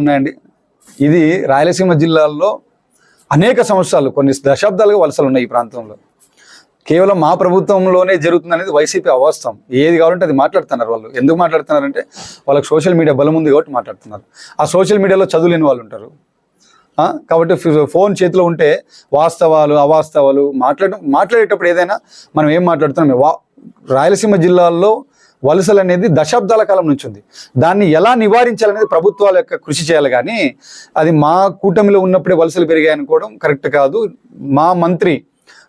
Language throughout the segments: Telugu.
ఉన్నాయండి. ఇది రాయలసీమ జిల్లాల్లో అనేక సంవత్సరాలు కొన్ని దశాబ్దాలుగా వలసలు ఉన్నాయి ఈ ప్రాంతంలో. కేవలం మా ప్రభుత్వంలోనే జరుగుతుంది అనేది వైసీపీ అవాస్తవం. ఏది కావాలంటే అది మాట్లాడుతున్నారు వాళ్ళు. ఎందుకు మాట్లాడుతున్నారంటే వాళ్ళకి సోషల్ మీడియా బలం ఉంది కాబట్టి మాట్లాడుతున్నారు. ఆ సోషల్ మీడియాలో చదువులేని వాళ్ళు ఉంటారు. కాబట్టి ఫోన్ చేతిలో ఉంటే వాస్తవాలు అవాస్తవాలు మాట్లాడడం మాట్లాడేటప్పుడు ఏదైనా మనం ఏం మాట్లాడుతున్నాం? వా రాయలసీమ జిల్లాల్లో వలసలు అనేది దశాబ్దాల కాలం నుంచి ఉంది. దాన్ని ఎలా నివారించాలనేది ప్రభుత్వాల యొక్క కృషి చేయాలి కానీ అది మా కూటమిలో ఉన్నప్పుడే వలసలు పెరిగాయనుకోవడం కరెక్ట్ కాదు. మా మంత్రి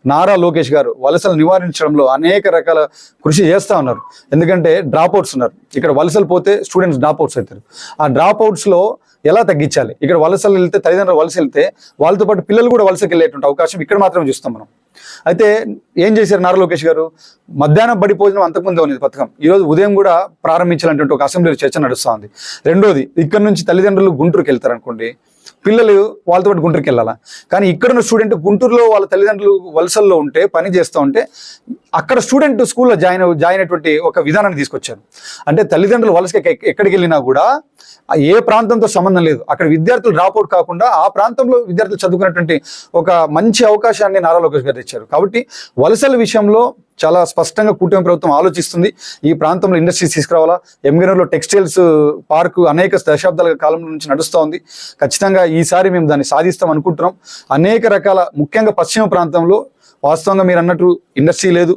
నారా లోకేష్ గారు వలసలు నివారించడంలో అనేక రకాల కృషి చేస్తూ ఉన్నారు. ఎందుకంటే డ్రాప్ అవుట్స్ ఉన్నారు. ఇక్కడ వలసలు పోతే స్టూడెంట్స్ డ్రాప్ అవుట్స్ అవుతారు. ఆ డ్రాప్ అవుట్స్లో ఎలా తగ్గించాలి? ఇక్కడ వలసలు వెళ్తే తల్లిదండ్రులు వలస వెళ్తే వాళ్ళతో పాటు పిల్లలు కూడా వలసకి వెళ్ళేటువంటి అవకాశం ఇక్కడ మాత్రం చూస్తాం మనం. అయితే ఏం చేశారు నారా లోకేష్ గారు? మధ్యాహ్నం బడి భోజనం అంతకుముందే ఉన్నది పథకం. ఈరోజు ఉదయం కూడా ప్రారంభించాలంటే ఒక అసెంబ్లీలో చర్చ నడుస్తూ ఉంది. రెండోది ఇక్కడ నుంచి తల్లిదండ్రులు గుంటూరుకి వెళ్తారు అనుకోండి పిల్లలు వాళ్ళతో పాటు గుంటూరుకి వెళ్ళాలా? కానీ ఇక్కడ ఉన్న స్టూడెంట్ గుంటూరులో వాళ్ళ తల్లిదండ్రులు వలసల్లో ఉంటే పని చేస్తూ ఉంటే అక్కడ స్టూడెంట్ స్కూల్లో జాయిన్ జాయిన్ అయినటువంటి ఒక విధానాన్ని తీసుకొచ్చారు. అంటే తల్లిదండ్రులు వలసకి ఎక్కడికి వెళ్ళినా కూడా ఏ ప్రాంతంతో సంబంధం లేదు. అక్కడ విద్యార్థులు డ్రాప్అవుట్ కాకుండా ఆ ప్రాంతంలో విద్యార్థులు చదువుకునేటువంటి ఒక మంచి అవకాశాన్ని నారా లోకేష్ గారు ఇచ్చారు కాబట్టి వలసల విషయంలో చాలా స్పష్టంగా కూటమి ప్రభుత్వం ఆలోచిస్తుంది. ఈ ప్రాంతంలో ఇండస్ట్రీస్ తీసుకురావాలా? ఎంగినర్లో టెక్స్టైల్స్ పార్కు అనేక దశాబ్దాల కాలం నుంచి నడుస్తూ ఉంది. ఖచ్చితంగా ఈసారి మేము దాన్ని సాధిస్తాం అనుకుంటున్నాం. అనేక రకాల ముఖ్యంగా పశ్చిమ ప్రాంతంలో వాస్తవంగా మీరు అన్నట్టు ఇండస్ట్రీ లేదు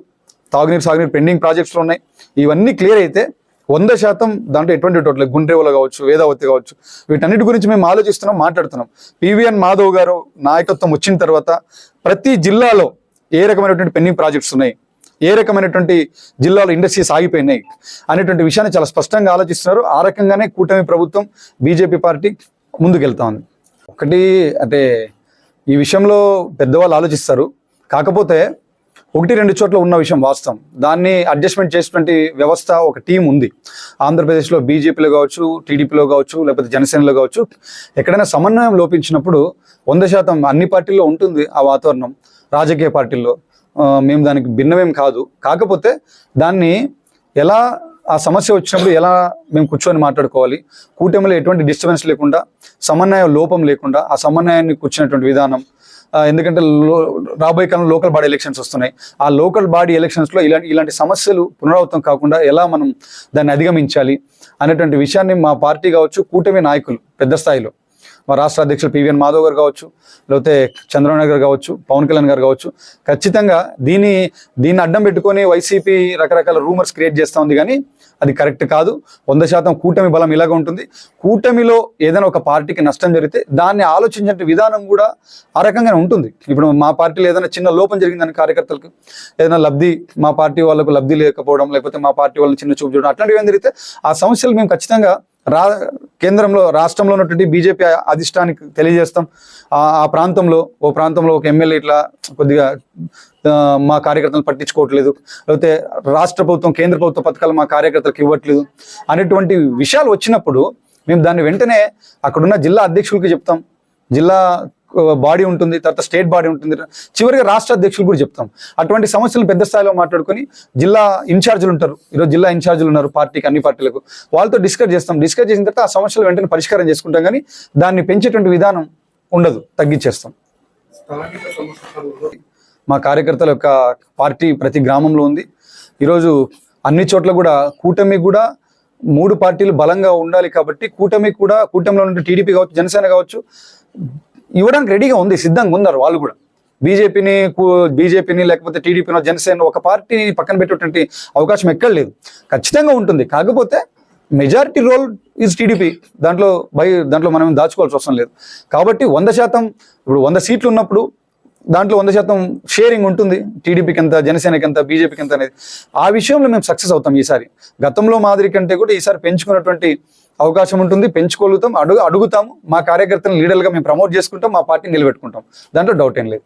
తాగునీరు సాగునీరు పెండింగ్ ప్రాజెక్ట్స్లో ఉన్నాయి. ఇవన్నీ క్లియర్ అయితే వంద శాతం దాంట్లో ఎటువంటి టోటల్ గుండ్రేవులు కావచ్చు వేదావతి కావచ్చు వీటన్నిటి గురించి మేము ఆలోచిస్తున్నాం మాట్లాడుతున్నాం. పివిఎన్ మాధవ్ గారు నాయకత్వం వచ్చిన తర్వాత ప్రతి జిల్లాలో ఏ రకమైనటువంటి పెండింగ్ ప్రాజెక్ట్స్ ఉన్నాయి ఏ రకమైనటువంటి జిల్లాలో ఇండస్ట్రీస్ ఆగిపోయినాయి అనేటువంటి విషయాన్ని చాలా స్పష్టంగా ఆలోచిస్తున్నారు. ఆ రకంగానే కూటమి ప్రభుత్వం బీజేపీ పార్టీ ముందుకెళ్తా ఉంది. ఒకటి అంటే ఈ విషయంలో పెద్దవాళ్ళు ఆలోచిస్తారు. కాకపోతే ఒకటి రెండు చోట్ల ఉన్న విషయం వాస్తవం. దాన్ని అడ్జస్ట్మెంట్ చేసినటువంటి వ్యవస్థ ఒక టీం ఉంది. ఆంధ్రప్రదేశ్లో బీజేపీలో కావచ్చు టీడీపీలో కావచ్చు లేకపోతే జనసేనలో కావచ్చు ఎక్కడైనా సమన్వయం లోపించినప్పుడు వంద శాతం అన్ని పార్టీల్లో ఉంటుంది ఆ వాతావరణం రాజకీయ పార్టీల్లో. మేము దానికి భిన్నమేం కాదు. కాకపోతే దాన్ని ఎలా ఆ సమస్య వచ్చినప్పుడు ఎలా మేము కూర్చొని మాట్లాడుకోవాలి? కూటమిలో ఎటువంటి డిస్టర్బెన్స్ లేకుండా సమన్వయ లోపం లేకుండా ఆ సమన్వయాన్ని కూర్చున్నటువంటి విధానం ఎందుకంటే లో రాబోయే కాలంలో లోకల్ బాడీ ఎలక్షన్స్ వస్తున్నాయి. ఆ లోకల్ బాడీ ఎలక్షన్స్లో ఇలాంటి ఇలాంటి సమస్యలు పునరావృతం కాకుండా ఎలా మనం దాన్ని అధిగమించాలి అనేటువంటి విషయాన్ని మా పార్టీ కావచ్చు కూటమి నాయకులు పెద్ద స్థాయిలో మా రాష్ట్ర అధ్యక్షులు పివిఎన్ మాధవ్ గారు కావచ్చు లేకపోతే చంద్రబాబు గారు కావచ్చు పవన్ కళ్యాణ్ గారు కావచ్చు ఖచ్చితంగా దీన్ని దీన్ని అడ్డం పెట్టుకొని వైసీపీ రకరకాల రూమర్స్ క్రియేట్ చేస్తూ ఉంది కానీ అది కరెక్ట్ కాదు. వంద శాతం కూటమి బలం ఇలాగ ఉంటుంది. కూటమిలో ఏదైనా ఒక పార్టీకి నష్టం జరిగితే దాన్ని ఆలోచించే విధానం కూడా ఆ రకంగానే ఉంటుంది. ఇప్పుడు మా పార్టీలో ఏదైనా చిన్న లోపం జరిగిందని కార్యకర్తలకు ఏదైనా లబ్ధి మా పార్టీ వాళ్ళకు లబ్ధి లేకపోవడం లేకపోతే మా పార్టీ వాళ్ళని చిన్న చూపు చూడడం అట్లాంటివి ఏం జరిగితే ఆ సమస్యలు మేము ఖచ్చితంగా రా కేంద్రంలో రాష్ట్రంలో ఉన్నటువంటి బీజేపీ అధిష్టానికి తెలియజేస్తాం. ఆ ప్రాంతంలో ఓ ప్రాంతంలో ఒక ఎమ్మెల్యే ఇట్లా కొద్దిగా మా కార్యకర్తలు పట్టించుకోవట్లేదు. లేకపోతే రాష్ట్ర ప్రభుత్వం కేంద్ర ప్రభుత్వ పథకాలు మా కార్యకర్తలకు ఇవ్వట్లేదు. అనేటువంటి విషయాలు వచ్చినప్పుడు మేము దాన్ని వెంటనే అక్కడున్న జిల్లా అధ్యక్షులకి చెప్తాం. జిల్లా బాడీ ఉంటుంది తర్వాత స్టేట్ బాడీ ఉంటుంది. చివరిగా రాష్ట్ర అధ్యక్షులు కూడా చెప్తాం. అటువంటి సమస్యలు పెద్ద స్థాయిలో మాట్లాడుకొని జిల్లా ఇన్ఛార్జీలు ఉంటారు. ఈరోజు జిల్లా ఇన్ఛార్జీలు ఉన్నారు పార్టీకి అన్ని పార్టీలకు. వాళ్ళతో డిస్కస్ చేస్తాం. డిస్కస్ చేసిన తర్వాత ఆ సమస్యలు వెంటనే పరిష్కారం చేసుకుంటాం కానీ దాన్ని పెంచేటువంటి విధానం ఉండదు తగ్గించేస్తాం. మా కార్యకర్తల యొక్క పార్టీ ప్రతి గ్రామంలో ఉంది. ఈరోజు అన్ని చోట్ల కూడా కూటమి కూడా మూడు పార్టీలు బలంగా ఉండాలి కాబట్టి కూటమి కూడా కూటమిలో ఉన్న టీడీపీ కావచ్చు జనసేన కావచ్చు ఇవ్వడానికి రెడీగా ఉంది సిద్ధంగా ఉన్నారు వాళ్ళు కూడా. బీజేపీని బీజేపీని లేకపోతే టీడీపీనో జనసేన ఒక పార్టీని పక్కన పెట్టేటువంటి అవకాశం ఎక్కడ లేదు. ఖచ్చితంగా ఉంటుంది. కాకపోతే మెజారిటీ రోల్ ఈజ్ టీడీపీ. దాంట్లో బై దాంట్లో మనం దాచుకోవాల్సిన అవసరం లేదు. కాబట్టి వంద శాతం ఇప్పుడు వంద సీట్లు ఉన్నప్పుడు దాంట్లో వంద శాతం షేరింగ్ ఉంటుంది. టీడీపీకి ఎంత జనసేనకి ఎంత బీజేపీకి ఎంత అనేది. ఆ విషయంలో మేము సక్సెస్ అవుతాం ఈసారి. గతంలో మాదిరి కంటే కూడా ఈసారి పెంచుకున్నటువంటి అవకాశం ఉంటుంది. పెంచుకోగలుగుతాం అడుగు అడుగుతాము. మా కార్యకర్తలను లీడర్గా మేము ప్రమోట్ చేసుకుంటాం మా పార్టీని నిలబెట్టుకుంటాం. దాంట్లో డౌట్ ఏం లేదు.